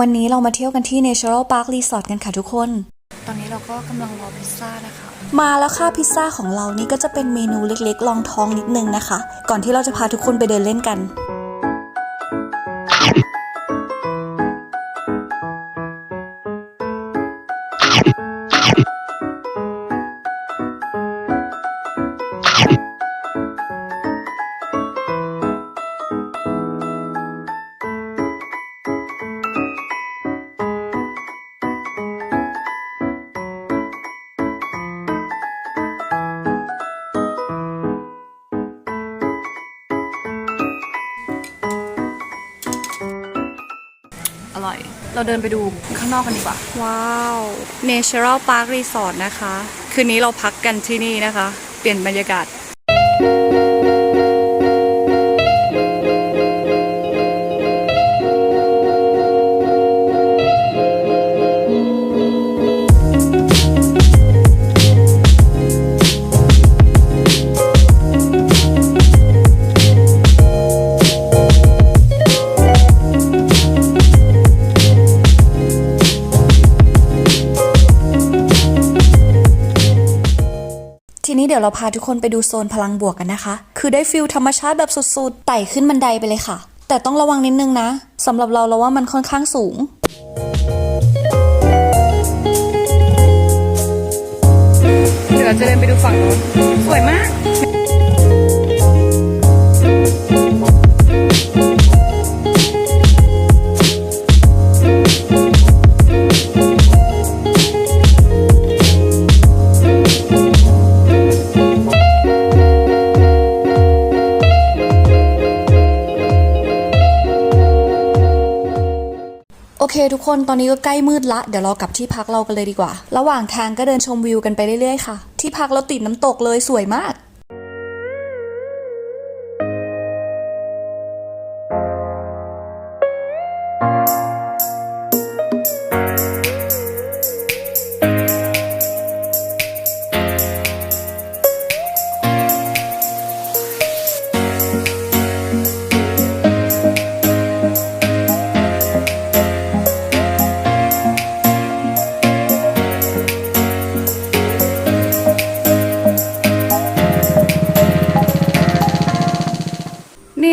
วันนี้เรามาเที่ยวกันที่ Natural Park Resort กันค่ะทุกคน ตอนนี้เราก็กำลังรอพิซซ่านะคะ มาแล้วค่ะพิซซ่าของเรานี่ก็จะเป็นเมนูเล็กๆ ลองท้องนิดนึงนะคะ ก่อนที่เราจะพาทุกคนไปเดินเล่นกัน ร่อย เราเดินไปดูข้างนอกกันดีกว่า ว้าว Natural Park Resort นะคะ คืนนี้เราพักกันที่นี่นะคะ เปลี่ยนบรรยากาศ นี้เดี๋ยวเราพาทุกคนไปดูโซนพลังบวกกันนะคะ คือได้ฟิลธรรมชาติแบบสุดๆ ไต่ขึ้นบันไดไปเลยค่ะ แต่ต้องระวังนิดนึงนะสำหรับเราเราว่ามันค่อนข้างสูงเดี๋ยวเราจะเดินไปดูฝั่งนู้นสวยมาก อเค ทุกคนตอนนี้ก็ใกล้มืดละ เดี๋ยวเรากลับที่พักเรากันเลยดีกว่า ระหว่างทางก็เดินชมวิวกันไปเรื่อยๆค่ะ ที่พักเราติดน้ำตกเลยสวยมาก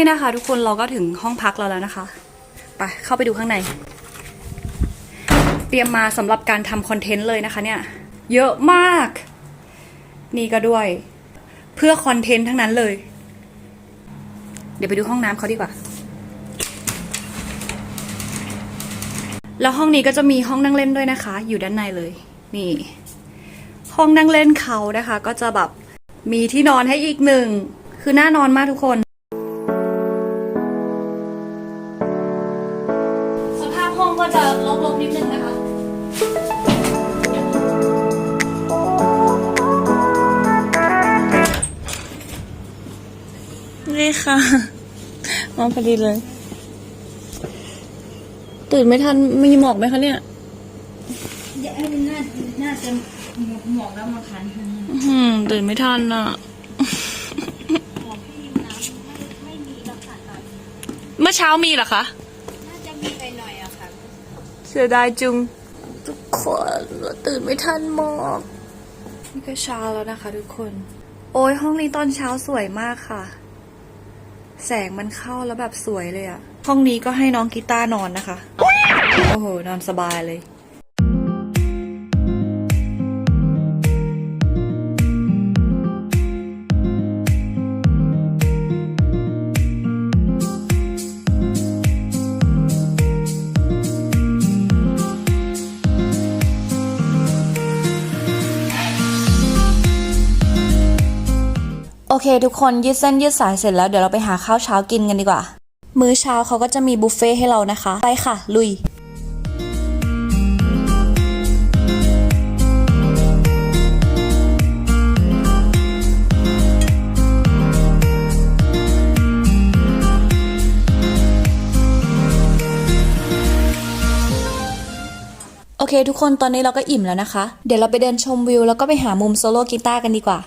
นี่นะคะ ทุกคนเราก็ถึงห้องพักเราแล้วนะคะ ไปเข้าไปดูข้างใน เตรียมมาสำหรับการทำคอนเทนต์เลยนะคะเนี่ย เยอะมาก นี่ก็ด้วย เพื่อคอนเทนต์ทั้งนั้นเลย เดี๋ยวไปดูห้องน้ำเขาดีกว่า แล้วห้องนี้ก็จะมีห้องนั่งเล่นด้วยนะคะ อยู่ด้านในเลย นี่ ห้องนั่งเล่นเขานะคะ ก็จะแบบมีที่นอนให้อีกหนึ่งคือน่านอนมากทุกคน ค่ะ มาพอดีเลย ตื่นไม่ทันมีหมอกไหมคะเนี่ยเดี๋ยวน่าน่าจะหมอกแล้วมาคันข้างหน้าอืมตื่นไม่ทันอะเมื่อเช้ามีเหรอคะ น่าจะมีไปหน่อยอะค่ะ เสียดายจุง ทุกคนเราตื่นไม่ทันหมอกนี่ก็เช้าแล้วนะคะทุกคน โอ้ยห้องนี้ตอนเช้าสวยมากค่ะ แสงมันเข้าแล้วแบบสวยเลยอะห้องนี้ก็ให้น้องกีตาร์นอนนะคะ โอ้โห นอนสบายเลย เคทุกคนยืดเส้นยืดสายเสร็จแล้วเดี๋ยวเราไปหาข้าวเช้ากินกันดีกว่า มื้อเช้าเขาก็จะมีบุฟเฟ่ให้เรานะคะ ไปค่ะ ลุยโอเค ทุกคนตอนนี้เราก็อิ่มแล้วนะคะ เดี๋ยวเราไปเดินชมวิว แล้วก็ไปหามุมโซโล่กีตาร์กันดีกว่า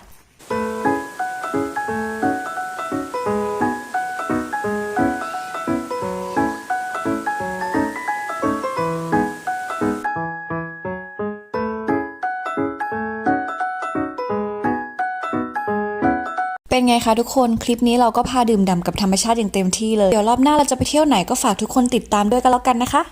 เป็นไงคะทุกคนคลิปนี้เราก็พาดื่มด่ำกับธรรมชาติอย่างเต็มที่เลย เดี๋ยวรอบหน้าเราจะไปเที่ยวไหนก็ฝากทุกคนติดตามด้วยกันแล้วกันนะคะ